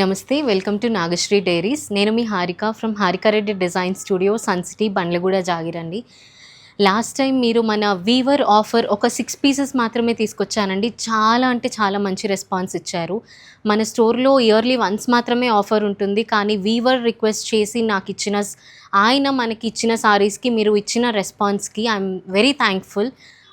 నమస్తే welcome to Nagasri diaries. నేను మీ Harika from Harika Reddy design studio Sun City Bandlaguda జాగిరండి లాస్ట్ టైం మీరు మన వీవర్ ఆఫర్ ఒక సిక్స్ పీసెస్ మాత్రమే తీసుకొచ్చానండి. చాలా అంటే చాలా మంచి రెస్పాన్స్ ఇచ్చారు. మన స్టోర్లో ఇయర్లీ వన్స్ మాత్రమే ఆఫర్ ఉంటుంది. కానీ వీవర్ రిక్వెస్ట్ చేసి నాకు ఇచ్చిన ఆయన మనకి ఇచ్చిన సారీస్కి మీరు ఇచ్చిన రెస్పాన్స్కి ఐఎమ్ వెరీ థ్యాంక్ఫుల్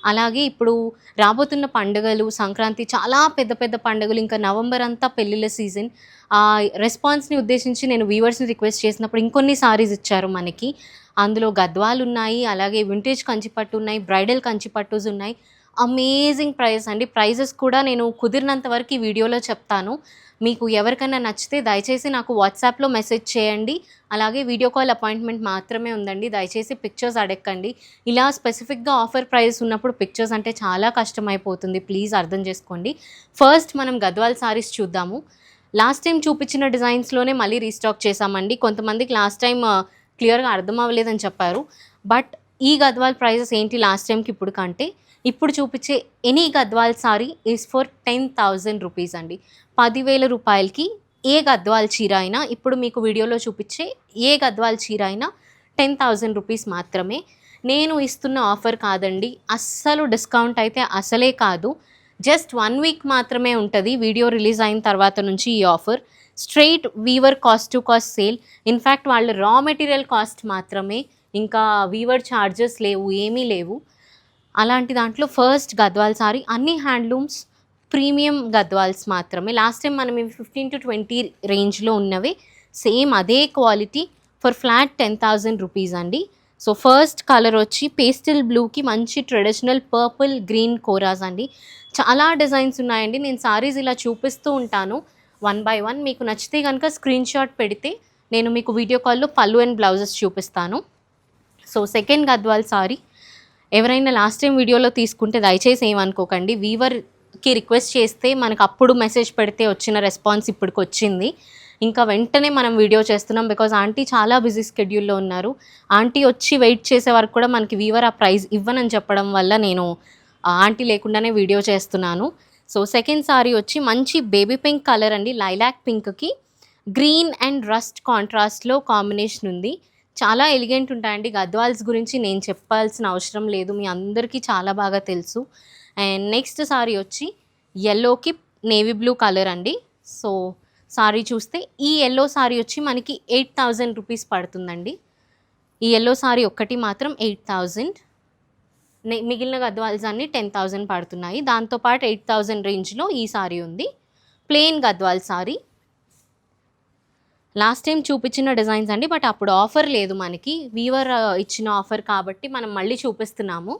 అలాగే ఇప్పుడు రాబోతున్న పండుగలు సంక్రాంతి చాలా పెద్ద పెద్ద పండుగలు ఇంకా నవంబర్ అంతా పెళ్ళిళ్ళ సీజన్. ఆ రెస్పాన్స్ని ఉద్దేశించి నేను వ్యూవర్స్ని రిక్వెస్ట్ చేసినప్పుడు ఇంకొన్ని సారీస్ ఇచ్చారు మనకి. అందులో గద్వాలు ఉన్నాయి అలాగే వింటేజ్ కంచిపట్టు ఉన్నాయి బ్రైడల్ కంచిపట్టుస్ ఉన్నాయి. అమేజింగ్ ప్రైస్ అండి. ప్రైజెస్ కూడా నేను కుదిరినంత వరకు ఈ వీడియోలో చెప్తాను. మీకు ఎవరికైనా నచ్చితే దయచేసి నాకు వాట్సాప్లో మెసేజ్ చేయండి. అలాగే వీడియో కాల్ అపాయింట్మెంట్ మాత్రమే ఉందండి. దయచేసి పిక్చర్స్ అడగండి ఇలా స్పెసిఫిక్గా ఆఫర్ ప్రైస్ ఉన్నప్పుడు పిక్చర్స్ అంటే చాలా కష్టమైపోతుంది. ప్లీజ్ అర్థం చేసుకోండి. ఫస్ట్ మనం గద్వాల్ సారీస్ చూద్దాము. లాస్ట్ టైం చూపించిన డిజైన్స్లోనే మళ్ళీ రీస్టాక్ చేశామండి. కొంతమందికి లాస్ట్ టైం క్లియర్గా అర్థం అవ్వలేదని చెప్పారు. బట్ ఈ గద్వాల్ ప్రైజెస్ ఏంటి లాస్ట్ టైంకి ఇప్పుడు కంటే? ఇప్పుడు చూపించే any Gadwal sari is for ten thousand rupees అండి. పదివేల రూపాయలకి ఏ గద్వాల్ చీర అయినా ఇప్పుడు మీకు వీడియోలో చూపించే ఏ గద్వాల్ చీర అయినా టెన్ థౌజండ్ రూపీస్ మాత్రమే. నేను ఇస్తున్న ఆఫర్ కాదండి. అస్సలు డిస్కౌంట్ అయితే అసలే కాదు. జస్ట్ వన్ వీక్ మాత్రమే ఉంటుంది. వీడియో రిలీజ్ అయిన తర్వాత నుంచి ఈ offer. Straight weaver cost to cost sale. In fact వాళ్ళ రా మెటీరియల్ కాస్ట్ మాత్రమే. ఇంకా వీవర్ ఛార్జెస్ లేవు ఏమీ లేవు. అలాంటి దాంట్లో ఫస్ట్ గద్వాల్ సారీ అన్ని హ్యాండ్లూమ్స్ ప్రీమియం గద్వాల్స్ మాత్రమే. లాస్ట్ టైం మనం ఇవి ఫిఫ్టీన్ టు ట్వంటీ రేంజ్లో ఉన్నవి. సేమ్ అదే quality. For flat ten thousand rupees అండి. సో ఫస్ట్ కలర్ వచ్చి పేస్టిల్ బ్లూకి మంచి ట్రెడిషనల్ పర్పుల్ గ్రీన్ కోరాస్ అండి. చాలా డిజైన్స్ ఉన్నాయండి. నేను సారీస్ ఇలా చూపిస్తూ ఉంటాను. వన్ బై వన్ మీకు నచ్చితే కనుక స్క్రీన్ షాట్ పెడితే నేను మీకు వీడియో కాల్లో పళ్ళు అండ్ బ్లౌజెస్ చూపిస్తాను. So second Gadwal sari. ఎవరైనా లాస్ట్ టైం వీడియోలో తీసుకుంటే దయచేసి ఏమనుకోకండి. వీవర్కి రిక్వెస్ట్ చేస్తే మనకు అప్పుడు మెసేజ్ పెడితే వచ్చిన రెస్పాన్స్ ఇప్పటికి వచ్చింది ఇంకా వెంటనే మనం వీడియో చేస్తున్నాం బికాజ్ ఆంటీ చాలా బిజీ స్కెడ్యూల్లో ఉన్నారు. ఆంటీ వచ్చి వెయిట్ చేసే వరకు కూడా మనకి వీవర్ ఆ ప్రైజ్ ఇవ్వనని చెప్పడం వల్ల నేను ఆంటీ లేకుండానే వీడియో చేస్తున్నాను. సో సెకండ్ సారీ వచ్చి మంచి బేబీ పింక్ కలర్ అండి. లైలాక్ పింక్కి గ్రీన్ అండ్ రస్ట్ కాంట్రాస్ట్లో కాంబినేషన్ ఉంది. చాలా ఎలిగెంట్ ఉంటాయండి. గద్వాల్స్ గురించి నేను చెప్పాల్సిన అవసరం లేదు. మీ అందరికీ చాలా బాగా తెలుసు. అండ్ నెక్స్ట్ సారీ వచ్చి ఎల్లోకి నేవీ బ్లూ కలర్ అండి. సో సారీ చూస్తే ఈ ఎల్లో సారీ వచ్చి మనకి ఎయిట్ థౌజండ్ రూపీస్ పడుతుందండి. ఈ ఎల్లో సారీ ఒక్కటి మాత్రం ఎయిట్ థౌజండ్ మిగిలిన గద్వాల్స్ అన్ని టెన్ థౌజండ్ పడుతున్నాయి దాంతోపాటు ఎయిట్ థౌజండ్ రేంజ్లో ఈ సారీ ఉంది. Plain Gadwal sari. Last time చూపించిన డిజైన్స్ అండి బట్ అప్పుడు ఆఫర్ లేదు మనకి. వీవర్ ఇచ్చిన ఆఫర్ కాబట్టి మనం మళ్ళీ చూపిస్తున్నాము.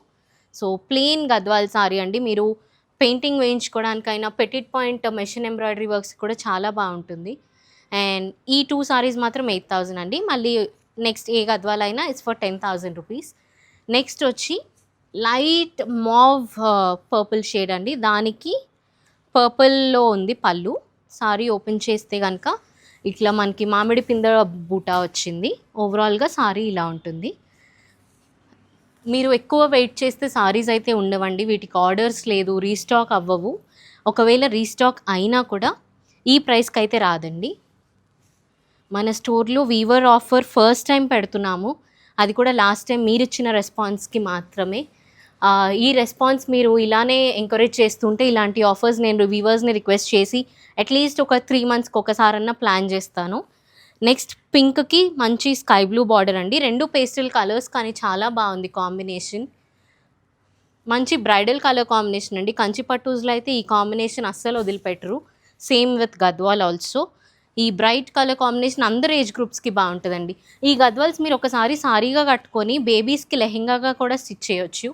సో ప్లెయిన్ గద్వాల్ సారీ అండి. మీరు painting వేయించుకోవడానికైనా petit point machine embroidery works కూడా చాలా బాగుంటుంది. అండ్ ఈ టూ సారీస్ మాత్రం ఎయిట్ థౌజండ్ అండి. మళ్ళీ నెక్స్ట్ ఏ గద్వాల్ అయినా it's for ten thousand rupees. Next వచ్చి లైట్ మావ్ పర్పుల్ షేడ్ అండి. దానికి పర్పుల్లో ఉంది పళ్ళు. సారీ ఓపెన్ చేస్తే కనుక ఇట్లా మనకి మామిడి పింద బూటా వచ్చింది. ఓవరాల్గా సారీ ఇలా ఉంటుంది. మీరు ఎక్కువ వెయిట్ చేస్తే సారీస్ అయితే ఉండవండి. వీటికి ఆర్డర్స్ లేదు రీస్టాక్ అవ్వవు. ఒకవేళ రీస్టాక్ అయినా కూడా ఈ ప్రైస్కి అయితే రాదండి. మన స్టోర్లో వీవర్ ఆఫర్ ఫస్ట్ టైం పెడుతున్నాము. అది కూడా లాస్ట్ టైం మీరు ఇచ్చిన రెస్పాన్స్కి మాత్రమే. ఈ రెస్పాన్స్ మీరు ఇలానే ఎంకరేజ్ చేస్తుంటే ఇలాంటి ఆఫర్స్ నేను వీవర్స్ని రిక్వెస్ట్ చేసి అట్లీస్ట్ ఒక త్రీ మంత్స్కి ఒకసారన్నా ప్లాన్ చేస్తాను. నెక్స్ట్ పింక్కి మంచి స్కై బ్లూ బార్డర్ అండి. రెండు పేస్టల్ కలర్స్ కానీ చాలా బాగుంది కాంబినేషన్. మంచి బ్రైడల్ కలర్ కాంబినేషన్ అండి. కంచి పట్టూస్లో అయితే ఈ కాంబినేషన్ అస్సలు వదిలిపెట్టరు. Same with Gadwal also. ఈ బ్రైట్ కలర్ కాంబినేషన్ అందరు ఏజ్ గ్రూప్స్కి బాగుంటుందండి. ఈ గద్వాల్స్ మీరు ఒకసారి సారీగా కట్టుకొని బేబీస్కి లెహెంగాగా కూడా స్టిచ్ చేయొచ్చు.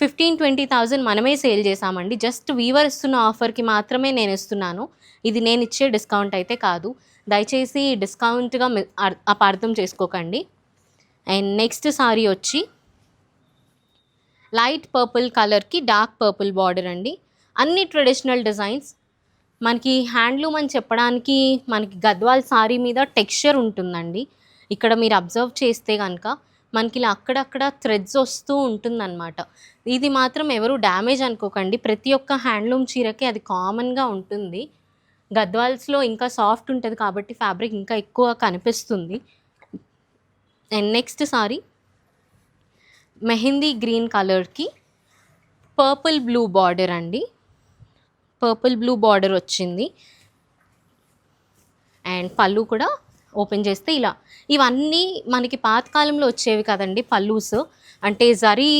ఫిఫ్టీన్ ట్వంటీ థౌజండ్ మనమే సేల్ చేసామండి జస్ట్ వీవర్ ఇస్తున్న ఆఫర్కి మాత్రమే నేను ఇస్తున్నాను ఇది నేను ఇచ్చే డిస్కౌంట్ అయితే కాదు. దయచేసి డిస్కౌంట్గా అపార్థం చేసుకోకండి. అండ్ నెక్స్ట్ సారీ వచ్చి లైట్ పర్పుల్ కలర్కి డార్క్ పర్పుల్ బార్డర్ అండి. అన్ని ట్రెడిషనల్ డిజైన్స్. మనకి హ్యాండ్లూమ్ అని చెప్పడానికి మనకి గద్వాల్ సారీ మీద టెక్స్చర్ ఉంటుందండి. ఇక్కడ మీరు అబ్జర్వ్ చేస్తే కనుక మనకి ఇలా అక్కడక్కడ థ్రెడ్స్ వస్తూ ఉంటుందన్నమాట. ఇది మాత్రం ఎవరు డ్యామేజ్ అనుకోకండి. ప్రతి ఒక్క హ్యాండ్లూమ్ చీరకి అది కామన్గా ఉంటుంది. గద్వాల్స్లో ఇంకా సాఫ్ట్ ఉంటుంది కాబట్టి ఫ్యాబ్రిక్ ఇంకా ఎక్కువ కనిపిస్తుంది. And next sari mehndi green కలర్కి పర్పుల్ బ్లూ బార్డర్ అండి. పర్పుల్ బ్లూ బార్డర్ వచ్చింది. అండ్ పళ్ళు కూడా ఓపెన్ చేస్తే ఇలా. ఇవన్నీ మనకి పాతకాలంలో వచ్చేవి కదండి పల్లూస్ అంటే జరీ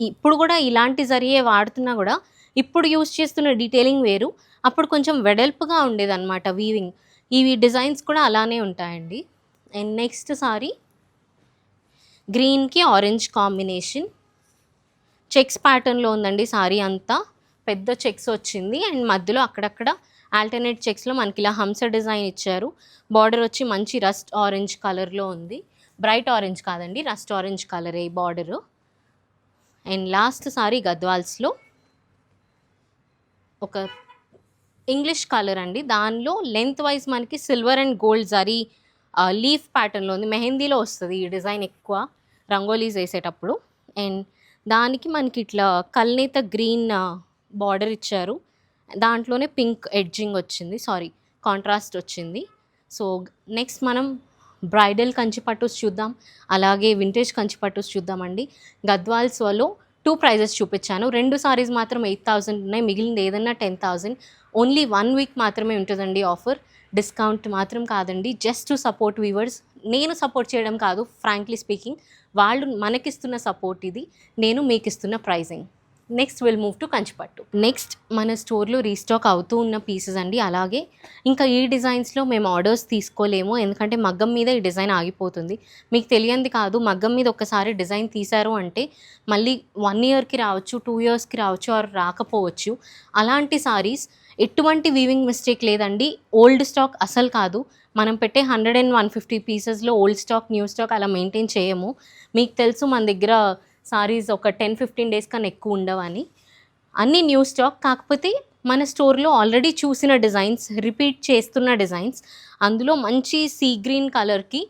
ఇప్పుడు కూడా ఇలాంటి జరియే వాడుతున్నా కూడా ఇప్పుడు యూజ్ చేస్తున్న డీటెయిలింగ్ వేరు. అప్పుడు కొంచెం వెడల్పుగా ఉండేదన్నమాట వీవింగ్ ఇవి డిజైన్స్ కూడా అలానే ఉంటాయండి. అండ్ నెక్స్ట్ సారీ గ్రీన్కి ఆరెంజ్ కాంబినేషన్ చెక్స్ ప్యాటర్న్లో ఉందండి సారీ అంతా. పెద్ద చెక్స్ వచ్చింది. అండ్ మధ్యలో అక్కడక్కడ ఆల్టర్నేట్ చెక్స్లో మనకి ఇలా హంస డిజైన్ ఇచ్చారు. బార్డర్ వచ్చి మంచి రస్ట్ ఆరెంజ్ కలర్లో ఉంది. బ్రైట్ ఆరెంజ్ కాదండి రస్ట్ ఆరెంజ్ కలరే బార్డరు అండ్ లాస్ట్ సారీ గద్వాల్స్లో ఒక ఇంగ్లీష్ కలర్ అండి. దానిలో లెంత్ వైజ్ మనకి silver and gold zari leaf ప్యాటర్న్లో ఉంది. మెహందీలో వస్తుంది ఈ డిజైన్ ఎక్కువ రంగోలీస్ వేసేటప్పుడు. అండ్ దానికి మనకి ఇట్లా కల్నేత గ్రీన్ బార్డర్ ఇచ్చారు. దాంట్లోనే పింక్ ఎడ్జింగ్ వచ్చింది. సారీ కాంట్రాస్ట్ వచ్చింది. సో నెక్స్ట్ మనం బ్రైడల్ కంచి పట్టుస్ చూద్దాం. అలాగే వింటేజ్ కంచి పట్టుస్ చూద్దామండి గద్వాల్స్లో టూ ప్రైజెస్ చూపించాను. రెండు సారీస్ మాత్రం ఎయిట్ థౌజండ్ ఉన్నాయి. మిగిలింది ఏదన్నా ten thousand only one week మాత్రమే ఉంటుందండి ఆఫర్. డిస్కౌంట్ మాత్రం కాదండి. జస్ట్ టు సపోర్ట్ వీవర్స్ నేను సపోర్ట్ చేయడం కాదు ఫ్రాంక్లీ స్పీకింగ్. వాళ్ళు మనకిస్తున్న సపోర్ట్ ఇది. నేను మీకు ఇస్తున్న pricing. Next will move to Kanchipattu next మన స్టోర్లో రీస్టాక్ అవుతూ ఉన్న పీసెస్ అండి. అలాగే ఇంకా ఈ డిజైన్స్లో మేము ఆర్డర్స్ తీసుకోలేము. ఎందుకంటే మగ్గం మీద ఈ డిజైన్ ఆగిపోతుంది. మీకు తెలియంది కాదు మగ్గం మీద ఒక్కసారి డిజైన్ తీశారు అంటే మళ్ళీ వన్ ఇయర్కి రావచ్చు టూ ఇయర్స్కి రావచ్చు ఆర్ రాకపోవచ్చు. అలాంటి సారీస్ ఎటువంటి వీవింగ్ మిస్టేక్ లేదండి. ఓల్డ్ స్టాక్ అసలు కాదు. మనం పెట్టే హండ్రెడ్ అండ్ వన్ ఫిఫ్టీ పీసెస్లో ఓల్డ్ స్టాక్ న్యూ స్టాక్ అలా మెయింటైన్ చేయము. మీకు తెలుసు మన దగ్గర సారీస్ ఒక టెన్ ఫిఫ్టీన్ డేస్ కన్నా ఎక్కువ ఉండవని. అన్ని న్యూ స్టాక్ కాకపోతే మన స్టోర్లో ఆల్రెడీ చూసిన డిజైన్స్ రిపీట్ చేస్తున్న డిజైన్స్. అందులో మంచి సీ గ్రీన్ కలర్కి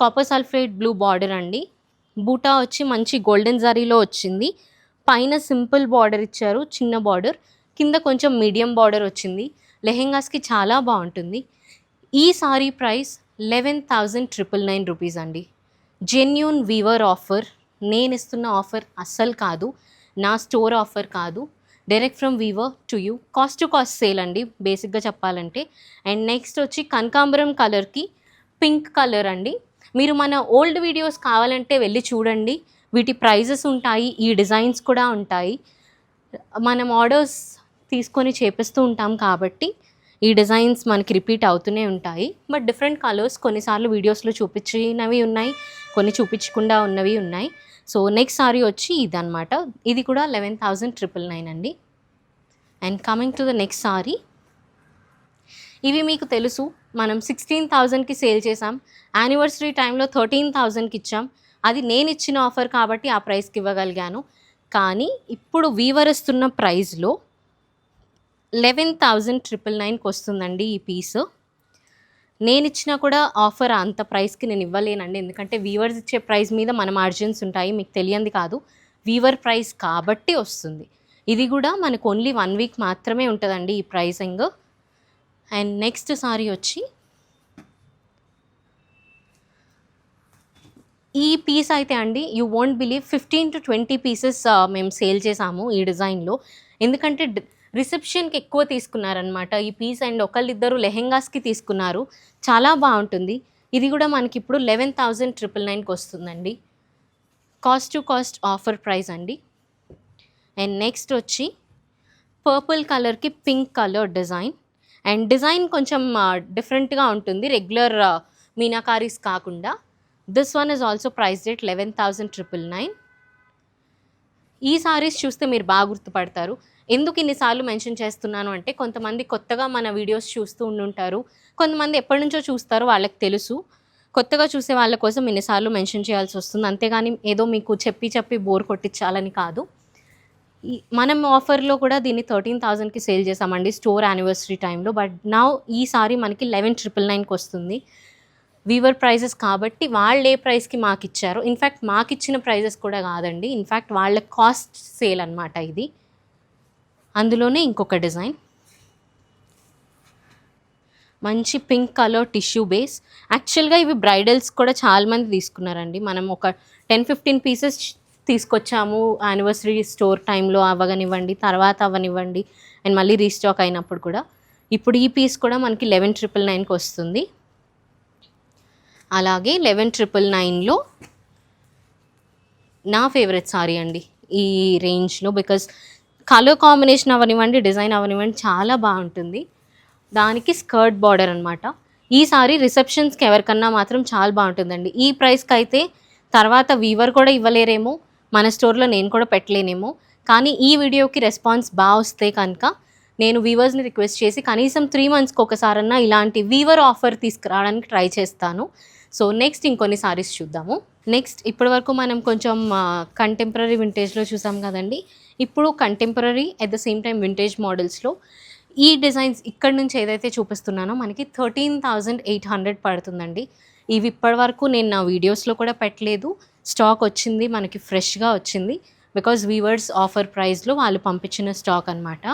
కాపర్ సల్ఫేట్ బ్లూ బార్డర్ అండి. బూటా వచ్చి మంచి గోల్డెన్ జరీలో వచ్చింది. పైన సింపుల్ బార్డర్ ఇచ్చారు చిన్న బార్డర్. కింద కొంచెం మీడియం బార్డర్ వచ్చింది. లెహెంగాస్కి చాలా బాగుంటుంది. ఈ sari price eleven thousand triple nine rupees అండి. Genuine weaver offer. నేను ఇస్తున్న ఆఫర్ అస్సలు కాదు. నా స్టోర్ ఆఫర్ కాదు. Direct from weaver to you. Cost to cost sale అండి బేసిక్గా చెప్పాలంటే. అండ్ నెక్స్ట్ వచ్చి కనకాంబరం కలర్కి పింక్ కలర్ అండి. మీరు మన ఓల్డ్ వీడియోస్ కావాలంటే వెళ్ళి చూడండి. వీటి ప్రైజెస్ ఉంటాయి ఈ డిజైన్స్ కూడా ఉంటాయి. మనం ఆర్డర్స్ తీసుకొని చేపిస్తూ ఉంటాం కాబట్టి ఈ డిజైన్స్ మనకి రిపీట్ అవుతూనే ఉంటాయి. బట్ డిఫరెంట్ కలర్స్ కొన్నిసార్లు వీడియోస్లో చూపించినవి ఉన్నాయి కొన్ని చూపించకుండా ఉన్నవి ఉన్నాయి. సో నెక్స్ట్ సారీ వచ్చి ఇదన్నమాట. ఇది కూడా లెవెన్ థౌజండ్ ట్రిపుల్ నైన్ అండి. And coming to the next sari. ఇవి మీకు తెలుసు. మనం సిక్స్టీన్ థౌజండ్కి సేల్ చేసాం. యానివర్సరీ టైంలో థర్టీన్ థౌజండ్కి ఇచ్చాం. అది నేను ఇచ్చిన ఆఫర్ కాబట్టి ఆ ప్రైస్కి ఇవ్వగలిగాను. కానీ ఇప్పుడు వీవరిస్తున్న ప్రైస్లో లెవెన్ థౌజండ్ ట్రిపుల్ నైన్కి వస్తుందండి ఈ పీస్ నేను ఇచ్చినా కూడా ఆఫర్ అంత ప్రైస్కి నేను ఇవ్వలేనండి. ఎందుకంటే వీవర్స్ ఇచ్చే ప్రైస్ మీద మన మార్జిన్స్ ఉంటాయి. మీకు తెలియంది కాదు. వీవర్ ప్రైస్ కాబట్టి వస్తుంది. ఇది కూడా మనకు ఓన్లీ వన్ వీక్ మాత్రమే ఉంటుందండి ఈ ప్రైసింగ్ అండ్ నెక్స్ట్ సారీ వచ్చి ఈ పీస్ అయితే అండి you won't believe fifteen to twenty pieces మేము సేల్ చేసాము ఈ డిజైన్లో ఎందుకంటే రిసెప్షన్కి ఎక్కువ తీసుకున్నారనమాట ఈ పీస్ అండ్ ఒకళ్ళిద్దరు లెహెంగాస్కి తీసుకున్నారు. చాలా బాగుంటుంది. ఇది కూడా మనకి ఇప్పుడు లెవెన్ థౌజండ్ ట్రిపుల్ నైన్కి వస్తుందండి. Cost to cost offer price అండి. అండ్ నెక్స్ట్ వచ్చి పర్పుల్ కలర్కి pink colour design. And design కొంచెం డిఫరెంట్గా ఉంటుంది. రెగ్యులర్ మీనాకారీస్ కాకుండా. This one is also priced at eleven thousand triple nine. ఈ సారీస్ చూస్తే మీరు బాగా గుర్తుపడతారు. ఎందుకు ఇన్నిసార్లు మెన్షన్ చేస్తున్నాను అంటే కొంతమంది కొత్తగా మన వీడియోస్ చూస్తూ ఉండుంటారు. కొంతమంది ఎప్పటి నుంచో చూస్తారో వాళ్ళకి తెలుసు. కొత్తగా చూసే వాళ్ళ కోసం ఇన్నిసార్లు మెన్షన్ చేయాల్సి వస్తుంది. అంతేగాని ఏదో మీకు చెప్పి చెప్పి బోర్ కొట్టించాలని కాదు. మనం ఆఫర్లో కూడా దీన్ని థర్టీన్ థౌజండ్కి సేల్ చేసామండి స్టోర్ యానివర్సరీ టైంలో. బట్ నా ఈసారి మనకి లెవెన్ ట్రిపుల్ నైన్కి వస్తుంది. వీవర్ ప్రైజెస్ కాబట్టి వాళ్ళు ఏ ప్రైస్కి మాకు ఇచ్చారో ఇన్ఫ్యాక్ట్ మాకు ఇచ్చిన ప్రైజెస్ కూడా కాదండి. ఇన్ఫ్యాక్ట్ వాళ్ళ కాస్ట్ సేల్ అనమాట ఇది. అందులోనే ఇంకొక డిజైన్. మంచి పింక్ కలర్ టిష్యూ బేస్. యాక్చువల్గా ఇవి బ్రైడల్స్ కూడా చాలా మంది తీసుకున్నారండి. మనం ఒక టెన్ ఫిఫ్టీన్ పీసెస్ తీసుకొచ్చాము. యానివర్సరీ స్టోర్ టైంలో అవ్వగనివ్వండి తర్వాత అవ్వనివ్వండి అండ్ మళ్ళీ రీస్టాక్ అయినప్పుడు కూడా. ఇప్పుడు ఈ పీస్ కూడా మనకి లెవెన్ ట్రిపుల్ నైన్కి వస్తుంది. అలాగే లెవెన్ ట్రిపుల్ నైన్లో నా ఫేవరెట్ సారీ అండి ఈ రేంజ్లో. బికాస్ కలర్ కాంబినేషన్ అవనివ్వండి డిజైన్ అవనివ్వండి చాలా బాగుంటుంది. దానికి స్కర్ట్ బార్డర్ అనమాట ఈ రిసెప్షన్స్కి ఎవరికన్నా మాత్రం చాలా బాగుంటుందండి. ఈ ప్రైస్కి అయితే తర్వాత వీవర్ కూడా ఇవ్వలేరేమో మన స్టోర్లో నేను కూడా పెట్టలేనేమో. కానీ ఈ వీడియోకి రెస్పాన్స్ బాగా వస్తే కనుక నేను వీవర్స్ని రిక్వెస్ట్ చేసి కనీసం త్రీ మంత్స్కి ఒకసారన్నా ఇలాంటి వీవర్ ఆఫర్ తీసుకురావడానికి ట్రై చేస్తాను. సో నెక్స్ట్ ఇంకొన్ని సారీస్ చూద్దాము. నెక్స్ట్ ఇప్పటి వరకు మనం కొంచెం కంటెంపరీ వింటేజ్లో చూసాం కదండి. ఇప్పుడు contemporary at the same time vintage మోడల్స్లో ఈ డిజైన్స్ ఇక్కడ నుంచి ఏదైతే చూపిస్తున్నానో మనకి థర్టీన్ థౌజండ్ ఎయిట్ హండ్రెడ్ పడుతుందండి. ఇవి ఇప్పటి వరకు నేను నా వీడియోస్లో కూడా పెట్టలేదు. స్టాక్ వచ్చింది మనకి ఫ్రెష్గా వచ్చింది. బికాజ్ వీవర్స్ ఆఫర్ ప్రైస్లో వాళ్ళు పంపించిన స్టాక్ అనమాట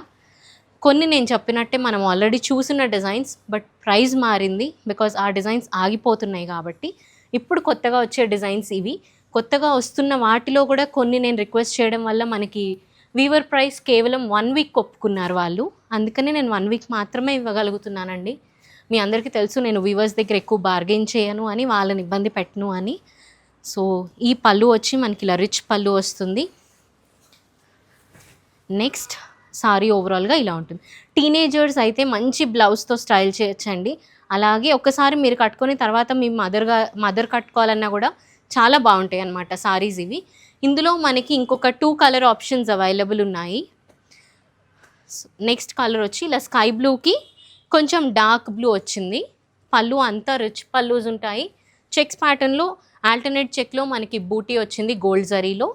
కొన్ని నేను చెప్పినట్టే మనం ఆల్రెడీ చూసిన డిజైన్స్ బట్ ప్రైస్ మారింది బికాజ్ ఆ డిజైన్స్ ఆగిపోతున్నాయి కాబట్టి. ఇప్పుడు కొత్తగా వచ్చే డిజైన్స్ ఇవి. కొత్తగా వస్తున్న వాటిలో కూడా కొన్ని నేను రిక్వెస్ట్ చేయడం వల్ల మనకి వీవర్ ప్రైస్ కేవలం వన్ వీక్ ఒప్పుకున్నారు వాళ్ళు. అందుకనే నేను వన్ వీక్ మాత్రమే ఇవ్వగలుగుతున్నానండి. మీ అందరికీ తెలుసు నేను వీవర్స్ దగ్గర ఎక్కువ బార్గెన్ చేయను అని వాళ్ళని ఇబ్బంది పెట్టను అని. సో ఈ పళ్ళు వచ్చి మనకి ఇలా రిచ్ పళ్ళు వస్తుంది. నెక్స్ట్ సారీ ఓవరాల్గా ఇలా ఉంటుంది. టీనేజర్స్ అయితే మంచి బ్లౌజ్తో స్టైల్ చేయొచ్చండి. అలాగే ఒక్కసారి మీరు కట్టుకొని తర్వాత మీ మదర్గా మదర్ కట్టుకోవాలన్నా కూడా చాలా బాగుంటాయి అన్నమాట సారీస్ ఇవి. ఇందులో మనకి ఇంకొక టూ కలర్ ఆప్షన్స్ అవైలబుల్ ఉన్నాయి. నెక్స్ట్ కలర్ వచ్చి ఇలా స్కై బ్లూకి కొంచెం డార్క్ బ్లూ వచ్చింది. పళ్ళు అంతా రిచ్ పళ్ళుస్ ఉంటాయి. చెక్స్ ప్యాటర్న్లో ఆల్టర్నేట్ చెక్లో మనకి బూటీ వచ్చింది గోల్డ్ జరీలో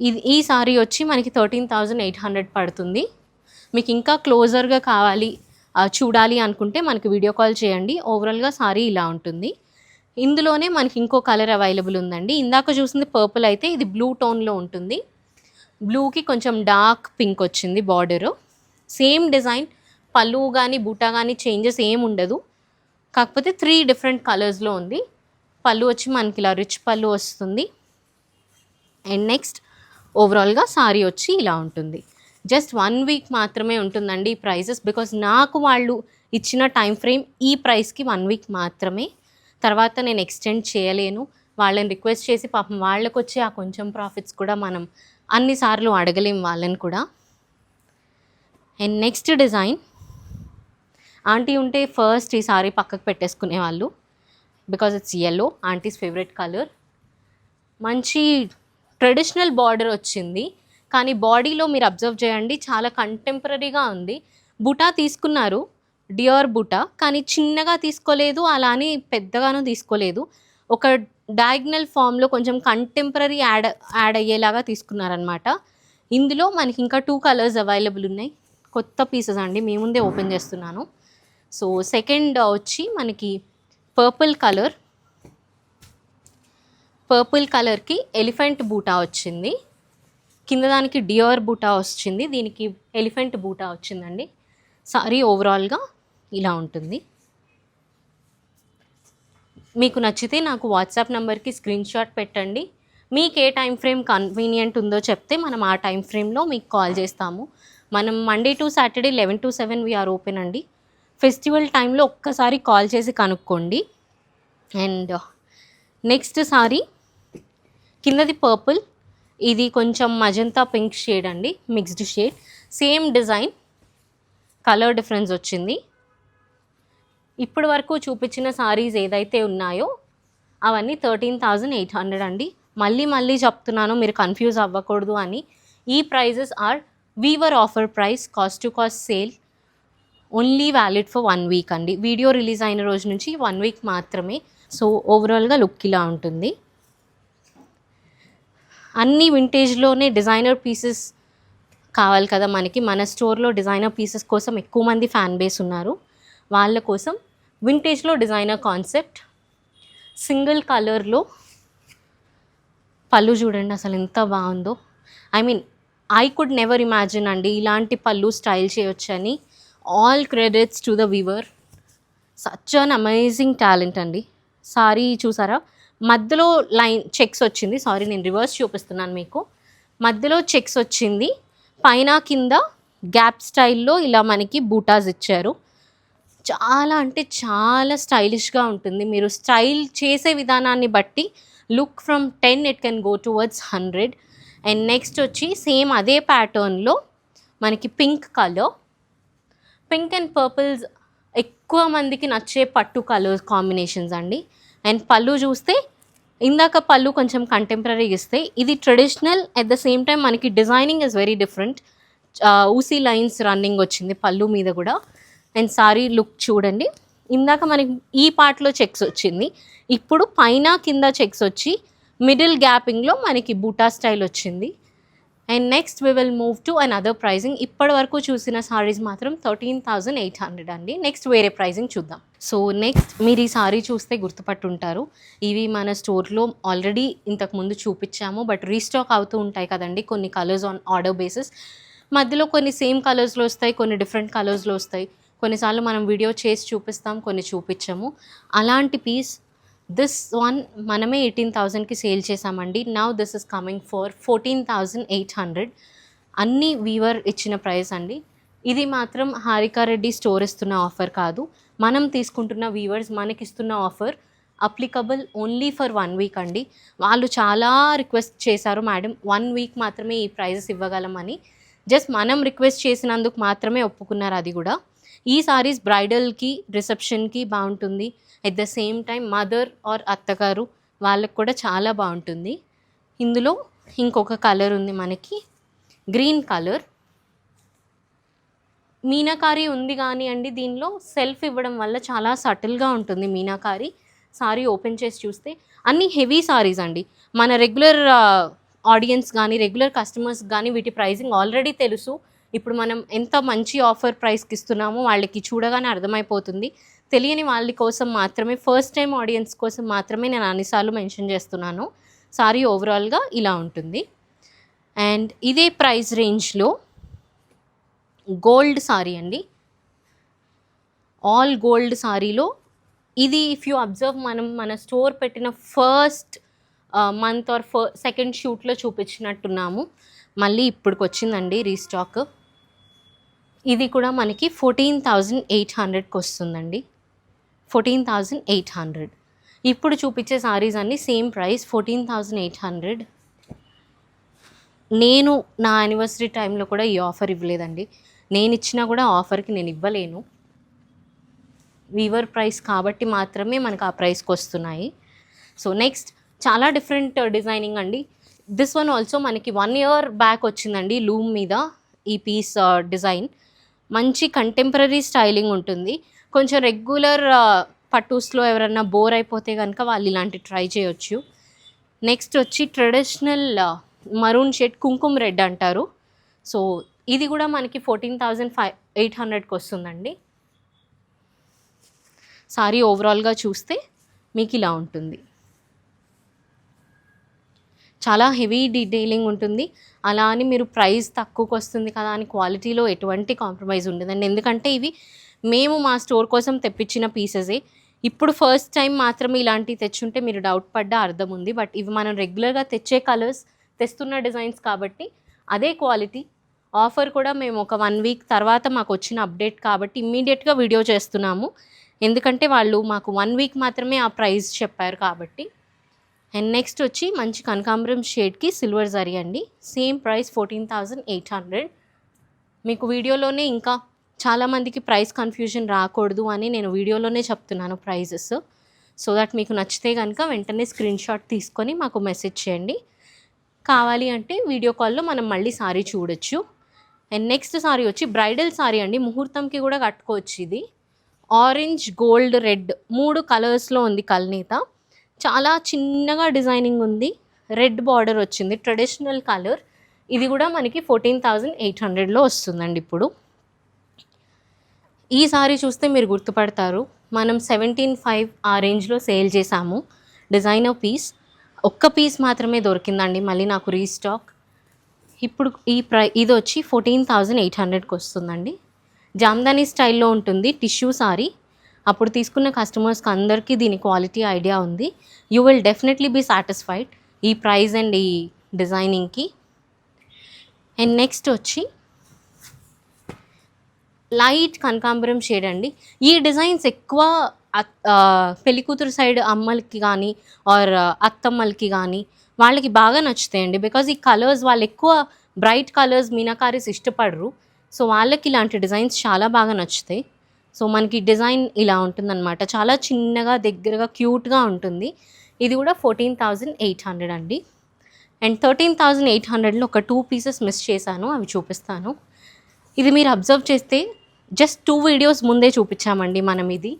ఇది ఈ సారీ వచ్చి మనకి థర్టీన్ థౌజండ్ ఎయిట్ హండ్రెడ్ పడుతుంది. మీకు ఇంకా క్లోజర్గా కావాలి చూడాలి అనుకుంటే మనకి వీడియో కాల్ చేయండి. ఓవరాల్గా సారీ ఇలా ఉంటుంది. ఇందులోనే మనకి ఇంకో కలర్ అవైలబుల్ ఉందండి. ఇందాక చూసింది పర్పుల్ అయితే ఇది బ్లూ టోన్లో ఉంటుంది. బ్లూకి కొంచెం డార్క్ పింక్ వచ్చింది బార్డరు. సేమ్ డిజైన్ పళ్ళు కానీ బూటా కానీ చేంజెస్ ఏం ఉండదు. కాకపోతే త్రీ డిఫరెంట్ కలర్స్లో ఉంది. పళ్ళు వచ్చి మనకి ఇలా రిచ్ పళ్ళు వస్తుంది. అండ్ నెక్స్ట్ ఓవరాల్గా సారీ వచ్చి ఇలా ఉంటుంది. జస్ట్ వన్ వీక్ మాత్రమే ఉంటుందండి ఈ ప్రైజెస్ బికాస్ నాకు వాళ్ళు ఇచ్చిన టైం ఫ్రేమ్ ఈ ప్రైస్కి వన్ వీక్ మాత్రమే. తర్వాత నేను ఎక్స్టెండ్ చేయలేను. వాళ్ళని రిక్వెస్ట్ చేసి పాపం వాళ్ళకు వచ్చే ఆ కొంచెం ప్రాఫిట్స్ కూడా మనం అన్నిసార్లు అడగలేం వాళ్ళని కూడా. అండ్ నెక్స్ట్ డిజైన్ ఆంటీ ఉంటే ఫస్ట్ ఈ సారీ పక్కకు పెట్టేసుకునే వాళ్ళు. Because it's yellow aunties favourite colour మంచి ట్రెడిషనల్ బార్డర్ వచ్చింది. కానీ బాడీలో మీరు అబ్జర్వ్ చేయండి చాలా కంటెంపరీగా ఉంది. బుటా తీసుకున్నారు. డియర్ బుటా కానీ చిన్నగా తీసుకోలేదు అలా అని పెద్దగాను తీసుకోలేదు. ఒక డయాగ్నల్ ఫామ్లో కొంచెం కంటెంపరీ యాడ్ యాడ్ అయ్యేలాగా తీసుకున్నారనమాట ఇందులో మనకి ఇంకా టూ కలర్స్ అవైలబుల్ ఉన్నాయి. కొత్త పీసెస్ అండి మీ ముందే ఓపెన్ చేస్తున్నాను. సో సెకండ్ వచ్చి మనకి పర్పుల్ కలర్ పర్పుల్ కలర్కి ఎలిఫెంట్ బూటా వచ్చింది. కింద దానికి డియర్ బూటా వచ్చింది. దీనికి ఎలిఫెంట్ బూటా వచ్చిందండి. సారీ ఓవరాల్గా ఇలా ఉంటుంది. మీకు నచ్చితే నాకు వాట్సాప్ నెంబర్కి స్క్రీన్ షాట్ పెట్టండి. మీకు ఏ టైం ఫ్రేమ్ కన్వీనియంట్ ఉందో చెప్తే మనం ఆ టైం ఫ్రేమ్లో మీకు కాల్ చేస్తాము. మనం Monday to Saturday eleven to seven we're open అండి. ఫెస్టివల్ టైంలో ఒక్కసారి కాల్ చేసి కనుక్కోండి. అండ్ నెక్స్ట్ సారీ కిందది పర్పుల్. ఇది కొంచెం మజంతా పింక్ షేడ్ అండి mixed shade. Same design colour difference వచ్చింది. ఇప్పటి వరకు చూపించిన సారీస్ ఏదైతే ఉన్నాయో అవన్నీ థర్టీన్ థౌజండ్ ఎయిట్ హండ్రెడ్ అండి. మళ్ళీ మళ్ళీ చెప్తున్నాను మీరు కన్ఫ్యూజ్ అవ్వకూడదు అని. ఈ prices are weaver offer price cost to cost sale only valid for one week అండి. వీడియో రిలీజ్ అయిన రోజు నుంచి వన్ వీక్ మాత్రమే. సో ఓవరాల్గా లుక్ ఇలా ఉంటుంది. అన్ని వింటేజ్లోనే డిజైనర్ పీసెస్ కావాలి కదా మనకి. మన స్టోర్లో డిజైనర్ పీసెస్ కోసం ఎక్కువ మంది ఫ్యాన్ బేస్ ఉన్నారు. వాళ్ళ కోసం వింటేజ్లో డిజైనర్ కాన్సెప్ట్ సింగిల్ కలర్లో పళ్ళు చూడండి అసలు ఎంత బాగుందో. I mean I could never imagine అండి ఇలాంటి పళ్ళు స్టైల్ చేయొచ్చని. All credits to the weaver such an amazing talent అండి. సారీ చూసారా? మధ్యలో లైన్ చెక్స్ వచ్చింది. సారీ నేను రివర్స్ చూపిస్తున్నాను మీకు. మధ్యలో చెక్స్ వచ్చింది. పైన కింద గ్యాప్ స్టైల్లో ఇలా మనకి బూటాస్ ఇచ్చారు. చాలా అంటే చాలా స్టైలిష్గా ఉంటుంది. మీరు స్టైల్ చేసే విధానాన్ని బట్టి look from ten it can go towards hundred. And next వచ్చి సేమ్ అదే ప్యాటర్న్లో మనకి pink colour pink and purples ఎక్కువ మందికి నచ్చే పట్టు కలర్స్ కాంబినేషన్స్ అండి. అండ్ పళ్ళు చూస్తే ఇందాక పళ్ళు కొంచెం కంటెంపరీ ఇస్తే ఇది traditional at the same time మనకి డిజైనింగ్ ఇస్ వెరీ డిఫరెంట్ ఊసీ లైన్స్ రన్నింగ్ వచ్చింది పళ్ళు మీద కూడా. అండ్ సారీ లుక్ చూడండి. ఇందాక మనకి ఈ పార్ట్లో చెక్స్ వచ్చింది. ఇప్పుడు పైన కింద చెక్స్ వచ్చి మిడిల్ గ్యాపింగ్లో మనకి బూటా స్టైల్ వచ్చింది. And next we will move to and other pricing ఇప్పటి వరకు చూసిన సారీస్ మాత్రం థర్టీన్ థౌజండ్ ఎయిట్ హండ్రెడ్ అండి. నెక్స్ట్ వేరే ప్రైజింగ్ చూద్దాం. సో నెక్స్ట్ మీరు ఈ సారీ చూస్తే గుర్తుపట్టుంటారు. ఇవి మన స్టోర్లో ఆల్రెడీ ఇంతకు ముందు చూపించాము. బట్ రీస్టాక్ అవుతూ ఉంటాయి కదండి కొన్ని కలర్స్ ఆన్ ఆర్డర్ బేసిస్. మధ్యలో కొన్ని సేమ్ కలర్స్లో వస్తాయి కొన్ని డిఫరెంట్ కలర్స్లో వస్తాయి. కొన్నిసార్లు మనం వీడియో చేసి చూపిస్తాం కొన్ని చూపించము. అలాంటి పీస్ దిస్ వన్ మనమే ఎయిటీన్ థౌజండ్కి సేల్ చేసామండి now this is coming for fourteen thousand eight hundred. అన్ని వీవర్ ఇచ్చిన ప్రైస్ అండి. ఇది మాత్రం హారికారెడ్డి స్టోర్ ఇస్తున్న ఆఫర్ కాదు. మనం తీసుకుంటున్న వీవర్స్ మనకి ఇస్తున్న offer applicable only for one week అండి. వాళ్ళు చాలా రిక్వెస్ట్ చేశారు మేడం వన్ వీక్ మాత్రమే ఈ ప్రైజెస్ ఇవ్వగలమని. జస్ట్ మనం రిక్వెస్ట్ చేసినందుకు మాత్రమే ఒప్పుకున్నారు అది కూడా. ఈ సారీస్ బ్రైడల్కి రిసెప్షన్కి బాగుంటుంది. At the same time mother or అత్తగారు వాళ్ళకి కూడా చాలా బాగుంటుంది. ఇందులో ఇంకొక కలర్ ఉంది మనకి. గ్రీన్ కలర్ మీనాకారి ఉంది కానీ అండి దీనిలో సెల్ఫ్ ఇవ్వడం వల్ల చాలా సటిల్గా ఉంటుంది మీనాకారి. సారీ ఓపెన్ చేసి చూస్తే అన్ని హెవీ సారీస్ అండి. మన రెగ్యులర్ ఆడియన్స్ కానీ రెగ్యులర్ కస్టమర్స్ కానీ వీటి ప్రైజింగ్ ఆల్రెడీ తెలుసు. ఇప్పుడు మనం ఎంత మంచి ఆఫర్ ప్రైస్కి ఇస్తున్నామో వాళ్ళకి చూడగానే అర్థమైపోతుంది. తెలియని వాళ్ళ కోసం మాత్రమే ఫస్ట్ టైం ఆడియన్స్ కోసం మాత్రమే నేను అన్నిసార్లు మెన్షన్ చేస్తున్నాను. సారీ ఓవరాల్గా ఇలా ఉంటుంది. అండ్ ఇదే ప్రైస్ రేంజ్లో గోల్డ్ సారీ అండి. ఆల్ గోల్డ్ సారీలో ఇది ఇఫ్ యూ అబ్జర్వ్ మనం మన స్టోర్ పెట్టిన ఫస్ట్ మంత్ ఆర్ ఫ సెకండ్ షూట్లో చూపించినట్టున్నాము. మళ్ళీ ఇప్పటికి వచ్చిందండి రీస్టాక్ ఇది కూడా మనకి ఫోర్టీన్ థౌజండ్ ఎయిట్ హండ్రెడ్కి వస్తుందండి ఫోర్టీన్ థౌజండ్ ఎయిట్ హండ్రెడ్ ఇప్పుడు చూపించే సారీస్ అన్నీ same price fourteen thousand eight hundred నేను నా యానివర్సరీ టైంలో కూడా ఈ ఆఫర్ ఇవ్వలేదండి. నేను ఇచ్చినా కూడా ఆఫర్కి నేను ఇవ్వలేను. వీవర్ ప్రైస్ కాబట్టి మాత్రమే మనకు ఆ ప్రైస్కి వస్తున్నాయి. సో నెక్స్ట్ చాలా డిఫరెంట్ డిజైనింగ్ అండి. దిస్ వన్ ఆల్సో మనకి వన్ ఇయర్ బ్యాక్ వచ్చిందండి లూమ్ మీద ఈ పీస్ డిజైన్ uh, మంచి కంటెంపరీ స్టైలింగ్ ఉంటుంది. కొంచెం రెగ్యులర్ పట్టూస్లో ఎవరన్నా బోర్ అయిపోతే కనుక వాళ్ళు ఇలాంటి ట్రై చేయొచ్చు. నెక్స్ట్ వచ్చి ట్రెడిషనల్ మరూన్ షేడ్ కుంకుమ రెడ్ అంటారు. సో ఇది కూడా మనకి ఫోర్టీన్ థౌజండ్ ఫైవ్ ఎయిట్ హండ్రెడ్కి వస్తుందండి. సారీ ఓవరాల్గా చూస్తే మీకు ఇలా ఉంటుంది. చాలా హెవీ డీటెయిలింగ్ ఉంటుంది. అలా అని మీరు ప్రైస్ తక్కువకి వస్తుంది కదా అని క్వాలిటీలో ఎటువంటి కాంప్రమైజ్ ఉండదండి. ఎందుకంటే ఇవి మేము మా స్టోర్ కోసం తెప్పించిన పీసెసే ఇప్పుడు ఫస్ట్ టైం మాత్రమే ఇలాంటివి తెచ్చుంటే మీరు డౌట్ పడ్డా అర్థం ఉంది. బట్ ఇవి మనం రెగ్యులర్గా తెచ్చే కలర్స్ తెస్తున్న డిజైన్స్ కాబట్టి అదే క్వాలిటీ. ఆఫర్ కూడా మేము ఒక వన్ వీక్ తర్వాత మాకు వచ్చిన అప్డేట్ కాబట్టి ఇమ్మీడియట్గా వీడియో చేస్తున్నాము. ఎందుకంటే వాళ్ళు మాకు వన్ వీక్ మాత్రమే ఆ ప్రైస్ చెప్పారు కాబట్టి అండ్ నెక్స్ట్ వచ్చి మంచి కనకాంబరం షేడ్కి సిల్వర్ జరీ అండి. Same price fourteen thousand eight hundred మీకు వీడియోలోనే ఇంకా చాలామందికి ప్రైస్ కన్ఫ్యూజన్ రాకూడదు అని నేను వీడియోలోనే చెప్తున్నాను ప్రైజెస్ సో దట్ మీకు నచ్చితే కనుక వెంటనే స్క్రీన్ షాట్ తీసుకొని మాకు మెసేజ్ చేయండి. కావాలి అంటే వీడియో కాల్లో మనం మళ్ళీ సారీ చూడొచ్చు. అండ్ నెక్స్ట్ సారీ వచ్చి బ్రైడల్ సారీ అండి. ముహూర్తంకి కూడా కట్టుకోవచ్చు ఇది. ఆరెంజ్ గోల్డ్ రెడ్ మూడు కలర్స్లో ఉంది కల్నేత. చాలా చిన్నగా డిజైనింగ్ ఉంది. రెడ్ బార్డర్ వచ్చింది. Traditional colour. ఇది కూడా మనకి ఫోర్టీన్ థౌజండ్ ఎయిట్ హండ్రెడ్లో వస్తుందండి ఇప్పుడు. ఈ సారీ చూస్తే మీరు గుర్తుపడతారు. మనం సెవెంటీన్ ఫైవ్ ఆ రేంజ్లో సేల్ చేశాము. Designer piece. ఒక్క పీస్ మాత్రమే దొరికిందండి. మళ్ళీ నాకు రీస్టాక్. ఇప్పుడు ఈ ప్రై ఇది వచ్చి ఫోర్టీన్ థౌజండ్ ఎయిట్ హండ్రెడ్కి వస్తుందండి. జామ్దానీ స్టైల్లో ఉంటుంది టిష్యూ సారీ. అప్పుడు తీసుకున్న కస్టమర్స్కి అందరికీ దీని క్వాలిటీ ఐడియా ఉంది. You will definitely be satisfied ఈ ప్రైస్ అండ్ ఈ డిజైనింగ్కి అండ్ నెక్స్ట్ వచ్చి లైట్ కనకాంబరం షేడ్ అండి. ఈ డిజైన్స్ ఎక్కువ అత్- పెళ్ళి కూతురు సైడ్ అమ్మలకి కానీ ఆర్ అత్తమ్మలకి కానీ వాళ్ళకి బాగా నచ్చుతాయండి. బికాజ్ ఈ కలర్స్ వాళ్ళు ఎక్కువ బ్రైట్ కలర్స్ మీనాకారీస్ ఇష్టపడరు. సో వాళ్ళకి ఇలాంటి డిజైన్స్ చాలా బాగా నచ్చుతాయి. సో మనకి డిజైన్ ఇలా ఉంటుందన్నమాట. చాలా చిన్నగా దగ్గరగా క్యూట్గా ఉంటుంది. ఇది కూడా ఫోర్టీన్ థౌజండ్ ఎయిట్ హండ్రెడ్ అండి. అండ్ థర్టీన్ థౌజండ్ ఎయిట్ హండ్రెడ్లో ఒక టూ పీసెస్ మిస్ చేశాను. అవి చూపిస్తాను. ఇది మీరు అబ్జర్వ్ చేస్తే జస్ట్ టూ వీడియోస్ ముందే చూపించామండి మనం ఇది.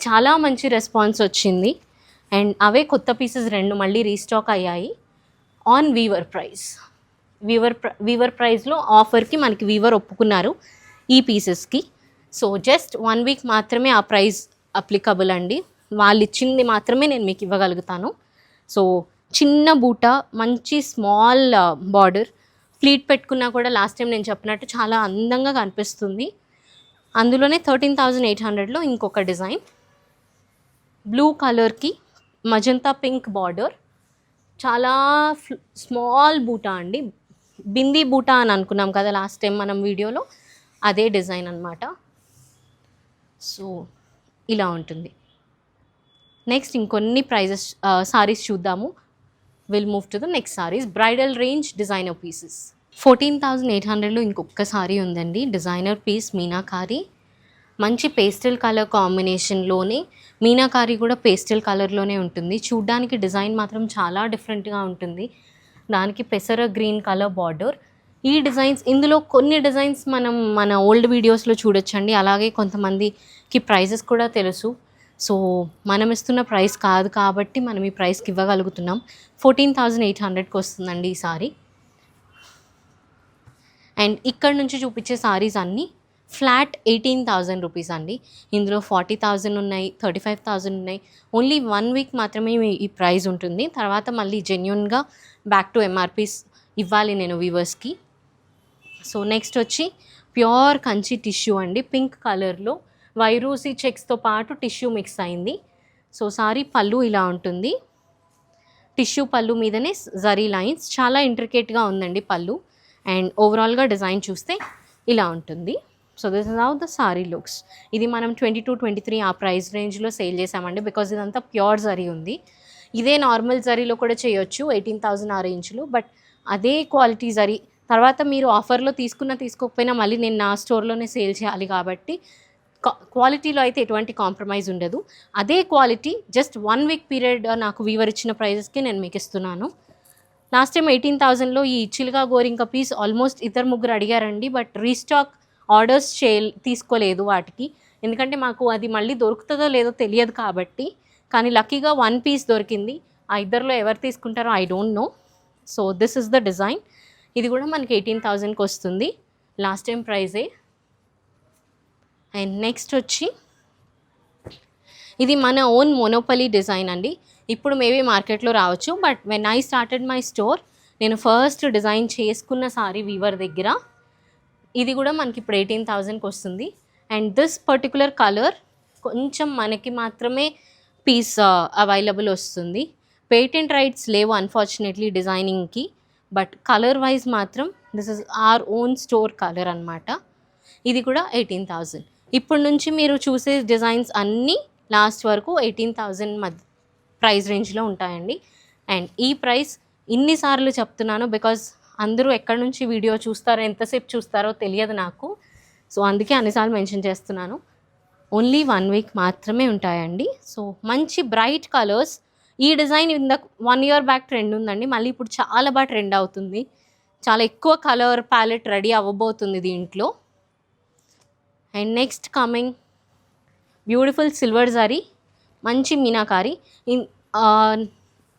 చాలా మంచి రెస్పాన్స్ వచ్చింది. అండ్ అవే కొత్త పీసెస్ రెండు మళ్ళీ రీస్టాక్ అయ్యాయి. On weaver price. వీవర్ ప్ర వీవర్ ప్రైస్లో ఆఫర్కి మనకి వీవర్ ఒప్పుకున్నారు ఈ పీసెస్కి. సో జస్ట్ వన్ వీక్ మాత్రమే ఆ ప్రైస్ అప్లికబుల్ అండి. వాళ్ళు ఇచ్చింది మాత్రమే నేను మీకు ఇవ్వగలుగుతాను. సో చిన్న బూట మంచి స్మాల్ బార్డర్ ఫ్లీట్ పెట్టుకున్నా కూడా లాస్ట్ టైం నేను చెప్పినట్టు చాలా అందంగా కనిపిస్తుంది. అందులోనే థర్టీన్ థౌజండ్ ఎయిట్ హండ్రెడ్లో ఇంకొక డిజైన్ బ్లూ కలర్కి మజంతా పింక్ బార్డర్ చాలా స్మాల్ బూటా అండి. బిందీ బూటా అని అనుకున్నాం కదా లాస్ట్ టైం మనం వీడియోలో అదే డిజైన్ అన్నమాట. సో ఇలా ఉంటుంది. నెక్స్ట్ ఇంకొన్ని ప్రైజెస్ సారీస్ uh, చూద్దాము. Will move to the next saris bridal range designer pieces fourteen thousand eight హండ్రెడ్లో ఇంకొక సారీ ఉందండి. Designer piece meenakari. మంచి పేస్టల్ కలర్ కాంబినేషన్లోనే మీనాకారి కూడా పేస్టల్ కలర్లోనే ఉంటుంది. చూడ్డానికి డిజైన్ మాత్రం చాలా డిఫరెంట్గా ఉంటుంది. దానికి పెసర గ్రీన్ కలర్ బార్డర్ ఈ డిజైన్స్ ఇందులో కొన్ని డిజైన్స్ మనం మన ఓల్డ్ వీడియోస్లో చూడొచ్చండి. అలాగే కొంతమందికి ప్రైజెస్ కూడా తెలుసు. సో మనం ఇస్తున్న ప్రైస్ కాదు కాబట్టి మనం ఈ ప్రైస్కి ఇవ్వగలుగుతున్నాం. ఫోర్టీన్ థౌజండ్ ఎయిట్ హండ్రెడ్కి వస్తుందండి ఈ సారీ. అండ్ ఇక్కడ నుంచి చూపించే సారీస్ అన్నీ ఫ్లాట్ ఎయిటీన్ థౌజండ్ రూపీస్ అండి. ఇందులో ఫార్టీ థౌజండ్ ఉన్నాయి థర్టీ ఫైవ్ థౌజండ్ ఉన్నాయి. ఓన్లీ వన్ వీక్ మాత్రమే ఈ- ప్రైస్ ఉంటుంది. తర్వాత మళ్ళీ జెన్యున్గా బ్యాక్ టు ఎంఆర్పీస్ ఇవ్వాలి నేను వీవర్స్కి సో నెక్స్ట్ వచ్చి ప్యూర్ కంచి టిష్యూ అండి పింక్ కలర్లో. వైరూసి చెక్స్తో పాటు టిష్యూ మిక్స్ అయింది. సో సారీ పళ్ళు ఇలా ఉంటుంది. టిష్యూ పళ్ళు మీదనే జరీ లైన్స్. చాలా ఇంట్రికేట్గా ఉందండి పళ్ళు. అండ్ ఓవరాల్గా డిజైన్ చూస్తే ఇలా ఉంటుంది. So this is how the sari looks. ఇది మనం ట్వంటీ టూ ట్వంటీ త్రీ ఆ ప్రైస్ రేంజ్లో సేల్ చేసామండి బికాజ్ ఇదంతా ప్యూర్ జరీ ఉంది. ఇదే నార్మల్ జరీలో కూడా చేయొచ్చు ఎయిటీన్ థౌజండ్ ఆ రేంజ్లో. బట్ అదే క్వాలిటీ జరీ తర్వాత మీరు ఆఫర్లో తీసుకున్న తీసుకోకపోయినా మళ్ళీ నేను నా స్టోర్లోనే సేల్ చేయాలి కాబట్టి క్వాలిటీలో అయితే ఎటువంటి కాంప్రమైజ్ ఉండదు. అదే quality just one week period నాకు వీవర్ ఇచ్చిన ప్రైజెస్కి నేను మీకు ఇస్తున్నాను. లాస్ట్ టైం ఎయిటీన్ థౌజండ్లో ఈ చిలుగా గోరింక పీస్ ఆల్మోస్ట్ ఇద్దరు ముగ్గురు అడిగారండి బట్ రీస్టాక్ ఆర్డర్స్ చే తీసుకోలేదు వాటికి. ఎందుకంటే మాకు అది మళ్ళీ దొరుకుతుందో లేదో తెలియదు కాబట్టి కానీ లక్కీగా వన్ పీస్ దొరికింది. ఆ ఇద్దరిలో ఎవరు తీసుకుంటారో I don't know. So this is the design. ఇది కూడా మనకి ఎయిటీన్ థౌజండ్కి వస్తుంది. లాస్ట్ టైం ప్రైజే అండ్ నెక్స్ట్ వచ్చి ఇది మన ఓన్ మోనోపలీ డిజైన్ అండి. ఇప్పుడు మేబీ మార్కెట్లో రావచ్చు but when I started my store నేను ఫస్ట్ డిజైన్ చేసుకున్న సారీ వీవర్ దగ్గర ఇది కూడా మనకి ఇప్పుడు ఎయిటీన్ థౌజండ్కి వస్తుంది. అండ్ దిస్ పర్టికులర్ కలర్ కొంచెం మనకి మాత్రమే పీస్ అవైలబుల్ uh, వస్తుంది. పేటెంట్ రైట్స్ లేవు అన్ఫార్చునేట్లీ డిజైనింగ్కి బట్ కలర్ వైజ్ మాత్రం this is our own store colour అనమాట ఇది కూడా ఎయిటీన్ థౌజండ్ ఇప్పటి నుంచి మీరు చూసే డిజైన్స్ అన్నీ లాస్ట్ వరకు ఎయిటీన్ థౌజండ్ మధ్య ప్రైస్ రేంజ్లో ఉంటాయండి. అండ్ ఈ ప్రైస్ ఇన్నిసార్లు చెప్తున్నాను బికాజ్ అందరూ ఎక్కడి నుంచి వీడియో చూస్తారో ఎంతసేపు చూస్తారో తెలియదు నాకు. సో అందుకే అన్నిసార్లు మెన్షన్ చేస్తున్నాను. ఓన్లీ వన్ వీక్ మాత్రమే ఉంటాయండి. సో మంచి బ్రైట్ కలర్స్ ఈ డిజైన్ ఇంద వన్ ఇయర్ బ్యాక్ ట్రెండ్ ఉందండి. మళ్ళీ ఇప్పుడు చాలా బాగా ట్రెండ్ అవుతుంది. చాలా ఎక్కువ కలర్ ప్యాలెట్ రెడీ అవ్వబోతుంది దీంట్లో. And next coming beautiful silver zari మంచి మీనాకారి. ఇన్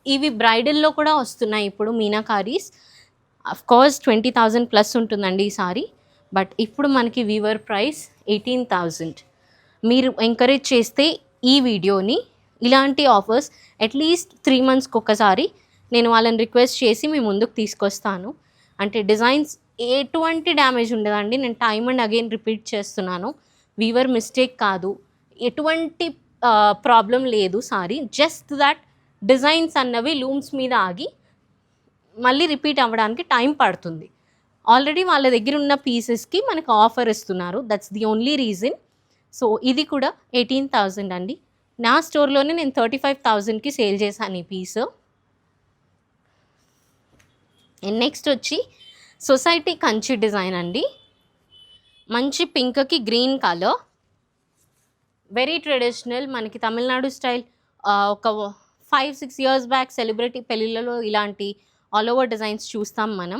ఇవి బ్రైడల్లో కూడా వస్తున్నాయి ఇప్పుడు meenakaris. Of course twenty thousand plus ఉంటుందండి ఈ సారీ బట్ ఇప్పుడు మనకి వీవర్ ప్రైస్ ఎయిటీన్ థౌజండ్ మీరు ఎంకరేజ్ చేస్తే ఈ వీడియోని ఇలాంటి ఆఫర్స్ అట్లీస్ట్ త్రీ మంత్స్కి ఒకసారి నేను వాళ్ళని రిక్వెస్ట్ చేసి మీ ముందుకు తీసుకొస్తాను. అంటే డిజైన్స్ ఎటువంటి డ్యామేజ్ ఉండదండి. నేను టైమ్ అండ్ అగైన్ రిపీట్ చేస్తున్నాను. వీవర్ మిస్టేక్ కాదు. ఎటువంటి ప్రాబ్లం లేదు సారీ. జస్ట్ దట్ డిజైన్స్ అన్నవి లూమ్స్ మీద ఆగి మళ్ళీ రిపీట్ అవ్వడానికి టైం పడుతుంది. ఆల్రెడీ వాళ్ళ దగ్గర ఉన్న పీసెస్కి మనకు ఆఫర్ ఇస్తున్నారు. That's the only reason so ఇది కూడా ఎయిటీన్ థౌజండ్ అండి. నా స్టోర్లోనే నేను థర్టీ ఫైవ్ థౌజండ్కి సేల్ చేశాను ఈ పీస్. నెక్స్ట్ వచ్చి సొసైటీ కంచి డిజైన్ అండి. మంచి పింక్కి గ్రీన్ కలర్. వెరీ ట్రెడిషనల్ మనకి తమిళనాడు స్టైల్. ఒక five six years back celebrity పెళ్ళిళ్ళలో ఇలాంటి ఆల్ ఓవర్ డిజైన్స్ చూస్తాం మనం.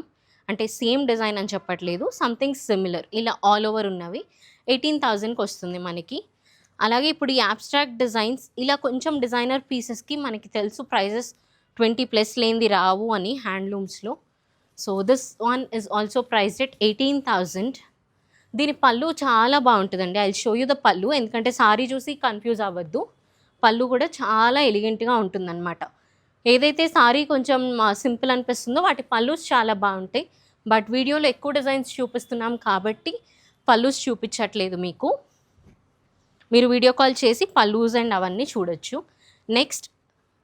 అంటే సేమ్ డిజైన్ అని చెప్పట్లేదు సంథింగ్ సిమిలర్. ఇలా ఆల్ ఓవర్ ఉన్నవి. ఎయిటీన్ థౌజండ్కి వస్తుంది మనకి. అలాగే ఇప్పుడు ఈ అబ్స్ట్రాక్ట్ డిజైన్స్ ఇలా కొంచెం డిజైనర్ పీసెస్కి మనకి తెలుసు ప్రైజెస్ ట్వంటీ ప్లస్ లేనిది రావు అని హ్యాండ్లూమ్స్లో so this one is also price at eighteen thousand దీని పళ్ళు చాలా బాగుంటుందండి. ఐ షో యూ ద పళ్ళు. ఎందుకంటే సారీ చూసి కన్ఫ్యూజ్ అవ్వద్దు. పళ్ళు కూడా చాలా ఎలిగెంట్గా ఉంటుందన్నమాట. ఏదైతే సారీ కొంచెం సింపుల్ అనిపిస్తుందో వాటి పళ్ళు చాలా బాగుంటాయి. బట్ వీడియోలో ఎక్కువ డిజైన్స్ చూపిస్తున్నాం కాబట్టి పళ్ళుస్ చూపించట్లేదు మీకు. మీరు వీడియో కాల్ చేసి పల్లూస్ అండ్ అవన్నీ చూడొచ్చు. నెక్స్ట్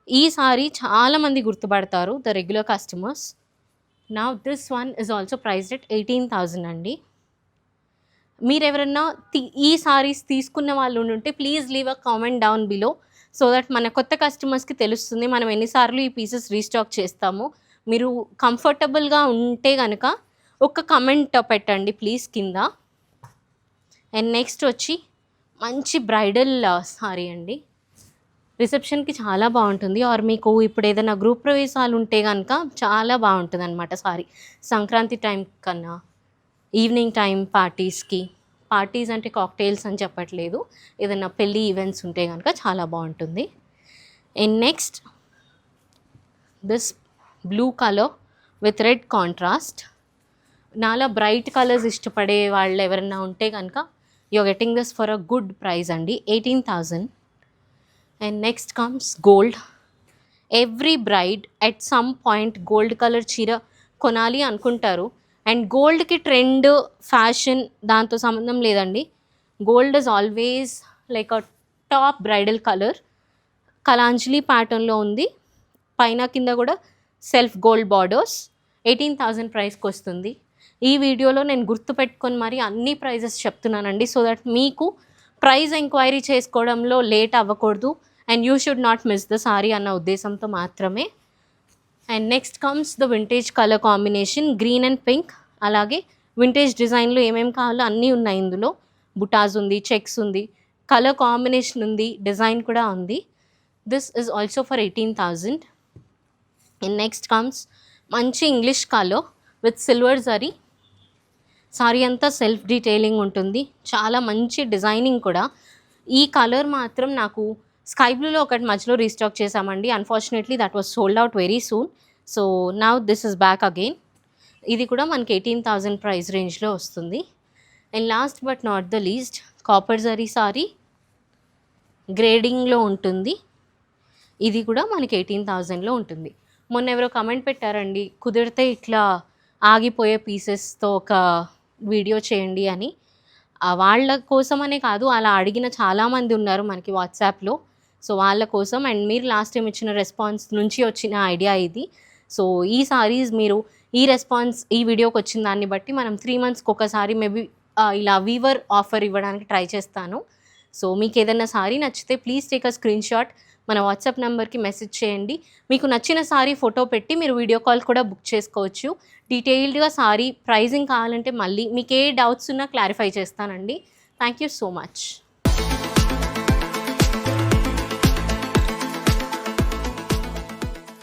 ఈ సారీ చాలామంది గుర్తుపడతారు ద రెగ్యులర్ కస్టమర్స్ నా this one is also priced at eighteen thousand అండి. మీరు ఎవరన్నా తీ- ఈ సారీస్ తీసుకున్న వాళ్ళు ఉంటే please leave a comment down below so that మన కొత్త కస్టమర్స్కి తెలుస్తుంది మనం ఎన్నిసార్లు ఈ పీసెస్ రీస్టాక్ చేస్తాము. మీరు కంఫర్టబుల్గా ఉంటే కనుక ఒక కమెంట్ పెట్టండి ప్లీజ్ కింద. అండ్ నెక్స్ట్ వచ్చి మంచి బ్రైడల్ సారీ అండి. రిసెప్షన్కి చాలా బాగుంటుంది. ఆర్ మీకు ఇప్పుడు ఏదైనా గ్రూప్ ప్రవేశాలు ఉంటే కనుక చాలా బాగుంటుంది అనమాట సారీ. సంక్రాంతి టైం కన్నా ఈవినింగ్ టైం పార్టీస్కి పార్టీస్ అంటే కాక్టైల్స్ అని చెప్పట్లేదు. ఏదైనా పెళ్ళి ఈవెంట్స్ ఉంటే కనుక చాలా బాగుంటుంది. And next this blue colour with red contrast. నాలా బ్రైట్ కలర్స్ ఇష్టపడే వాళ్ళు ఎవరైనా ఉంటే కనుక you're getting this for a good price అండి eighteen thousand and next comes gold every bride at some point gold colour చీర కొనాలి అనుకుంటారు. అండ్ గోల్డ్కి ట్రెండ్ ఫ్యాషన్ దాంతో సంబంధం లేదండి. Gold is always like a top bridal colour Kalanjali ప్యాటర్న్లో ఉంది. పైన కింద కూడా self gold borders eighteen thousand ప్రైస్కి వస్తుంది ఈ వీడియోలో నేను గుర్తుపెట్టుకొని మరి అన్ని ప్రైజెస్ చెప్తున్నానండి. సో దట్ మీకు ప్రైజ్ ఎంక్వైరీ చేసుకోవడంలో లేట్ అవ్వకూడదు. And you should not miss the sari అన్న ఉద్దేశంతో మాత్రమే. And next comes the vintage colour combination green and pink అలాగే వింటేజ్ డిజైన్లో ఏమేమి కావాలో అన్నీ ఉన్నాయి ఇందులో. బుటాస్ ఉంది చెక్స్ ఉంది కలర్ కాంబినేషన్ ఉంది డిజైన్ కూడా ఉంది. This is also for eighteen thousand and next comes మంచి English colour with silver zari sari అంతా సెల్ఫ్ డీటెయిలింగ్ ఉంటుంది. చాలా మంచి డిజైనింగ్ కూడా. ఈ కలర్ మాత్రం నాకు స్కై బ్లూలో ఒకటి మధ్యలో రీస్టాక్ చేశామండి. Unfortunately that was sold out very soon so now this is back again ఇది కూడా మనకి ఎయిటీన్ థౌజండ్ ప్రైస్ రేంజ్లో వస్తుంది. And last but not the least copper zari sari గ్రేడింగ్లో ఉంటుంది. ఇది కూడా మనకి ఎయిటీన్ థౌజండ్లో ఉంటుంది. మొన్న ఎవరో కమెంట్ పెట్టారండి కుదిరితే ఇట్లా ఆగిపోయే పీసెస్తో ఒక వీడియో చేయండి అని. వాళ్ళ కోసమనే కాదు అలా అడిగిన చాలామంది ఉన్నారు మనకి వాట్సాప్లో. సో వాళ్ళ కోసం అండ్ మీరు లాస్ట్ టైం ఇచ్చిన రెస్పాన్స్ నుంచి వచ్చిన ఐడియా ఇది. సో ఈ సారీస్ మీరు ఈ రెస్పాన్స్ ఈ వీడియోకి వచ్చిన దాన్ని బట్టి మనం త్రీ మంత్స్కి ఒకసారి మేబీ ఇలా వీవర్ ఆఫర్ ఇవ్వడానికి ట్రై చేస్తాను. సో మీకు ఏదైనా సారీ నచ్చితే please take a screenshot. మన వాట్సాప్ నెంబర్కి మెసేజ్ చేయండి. మీకు నచ్చిన సారీ ఫోటో పెట్టి మీరు వీడియో కాల్ కూడా బుక్ చేసుకోవచ్చు. డీటెయిల్డ్గా సారీ ప్రైజింగ్ కావాలంటే మళ్ళీ మీకు ఏ డౌట్స్ ఉన్నా క్లారిఫై చేస్తానండి. Thank you so much.